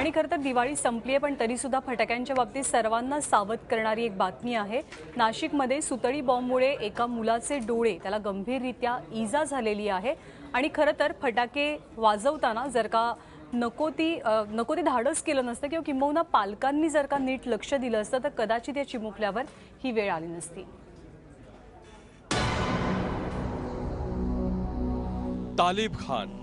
आणि खरं तर दिवाळी संपली आहे पण तरीसुद्धा फटाक्यांच्या बाबतीत सर्वांना सावध करणारी एक बातमी आहे. नाशिकमध्ये सुतळी बॉम्बमुळे एका मुलाचे डोळे त्याला गंभीररित्या इजा झालेली आहे. आणि खरं तर फटाके वाजवताना जर का नको ती नको ते धाडस केलं नसतं किंवा किंबहुना पालकांनी जर का नीट लक्ष दिलं असतं तर कदाचित या चिमुकल्यावर ही वेळ आली नसती. तालिब खान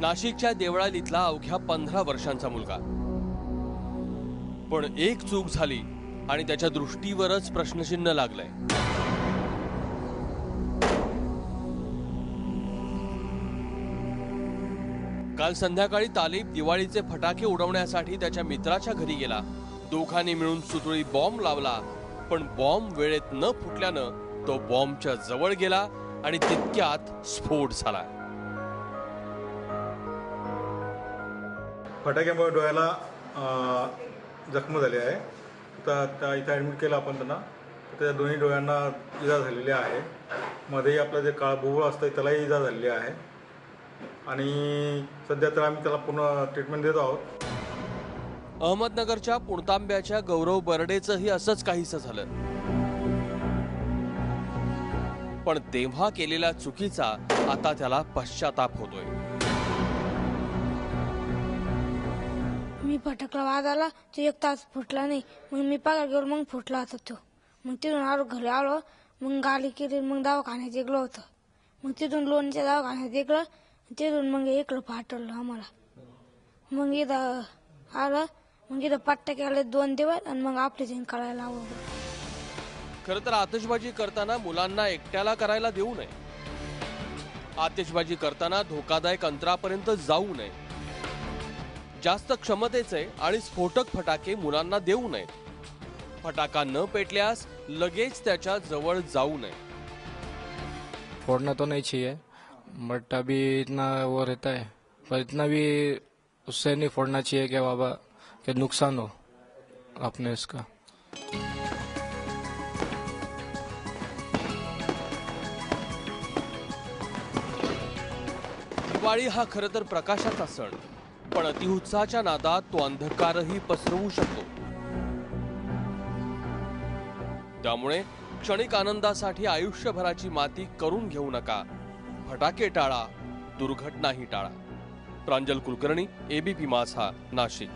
नाशिकच्या देवळालीतला अवघ्या पंधरा वर्षांचा मुलगा. पण एक चूक झाली आणि त्याच्या दृष्टीवरच प्रश्नचिन्ह लागलंय. काल संध्याकाळी तालीब दिवाळीचे फटाके उडवण्यासाठी त्याच्या मित्राच्या घरी गेला. दोघांनी मिळून सुतळी बॉम्ब लावला पण बॉम्ब वेळेत न फुटल्यानं तो बॉम्बच्या जवळ गेला आणि तितक्यात स्फोट झाला. फटाक्यामुळे डोळ्याला जखम झाली आहे. तर त्या इथं ॲडमिट केलं आपण त्यांना. त्या दोन्ही डोळ्यांना इजा झालेली आहे. मध्येही आपलं जे काळ बुबुळ असतं त्यालाही इजा झालेली आहे. आणि सध्या तर आम्ही त्याला पूर्ण ट्रीटमेंट देत आहोत. अहमदनगरच्या पुणतांब्याच्या गौरव बर्डेचंही असंच काहीसं झालं. पण तेव्हा केलेल्या चुकीचा आता त्याला पश्चाताप होतोय. मी फटकला वाज आला तो एक तास फुटला नाही. मग मी पगार घेऊन मग फुटला होता तो. मग तिथून आलो घरी आलो. मग गाली केली मग दवाखान्यात गेलो होतं. मग तिथून लोणच्या दवाखान्यात गेलं तिथून मग एकलं पाठवलं आम्हाला. मग इथं आलं. मग इथं पट्ट्या केले दोन दिवस आणि मग ऑपरेशन करायला लावलं खरं तर आतिषबाजी करताना मुलांना एकट्याला करायला देऊ नये. आतिषबाजी करताना धोकादायक अंतरापर्यंत जाऊ नये. जास्त क्षमतेचे आणि स्फोटक फटाके मुलांना देऊ नयेत. फटाका न पेटल्यास लगेच त्याच्याजवळ जाऊ नये. फोड़ना तो नहीं चाहिए बट अभी इतना वो रहता है. पर इतना भी उससे नहीं फोड़ना चाहिए कि बाबा कि नुकसान हो अपने इसका. दिवाळी हा खरं तर प्रकाशाचा सण. पण अतिउत्साहाच्या नादात तो अंधकारही पसरवू शकतो. त्यामुळे क्षणिक आनंदासाठी आयुष्यभराची माती करून घेऊ नका. फटाके टाळा दुर्घटनाही टाळा. प्रांजल कुलकर्णी एबीपी माझा नाशिक.